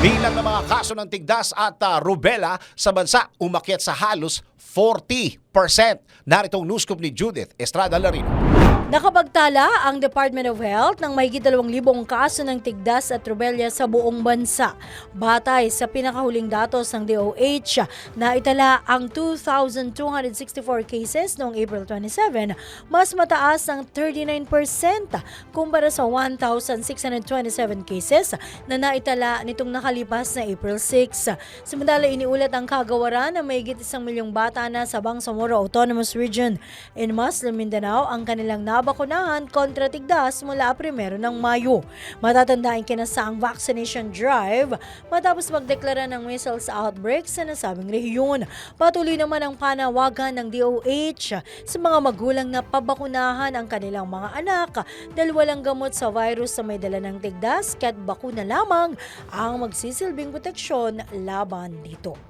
Bilang ng mga kaso ng tigdas at ah, rubella sa bansa umakyat sa halos 40%. Naritong news scoop ni Judith Estrada Larino. Nakapagtala ang Department of Health ng mahigit 2,000 kaso ng tigdas at rubella sa buong bansa. Batay sa pinakahuling datos ng DOH na itala ang 2,264 cases noong April 27, mas mataas ng 39% kumpara sa 1,627 cases na naitala nitong nakalipas na April 6. Samantala iniulat ang kagawaran na mahigit isang milyong bata na sa Bangsamoro Autonomous Region in Muslim Mindanao ang kanilang nabakunahan kontra tigdas mula primero ng Mayo. Matatandaan kinasa ang vaccination drive matapos magdeklara ng measles outbreak sa nasabing rehiyon. Patuloy naman ang panawagan ng DOH sa mga magulang na pabakunahan ang kanilang mga anak dahil walang gamot sa virus sa may dala ng tigdas kaya't bakuna lamang ang magsisilbing proteksyon laban dito.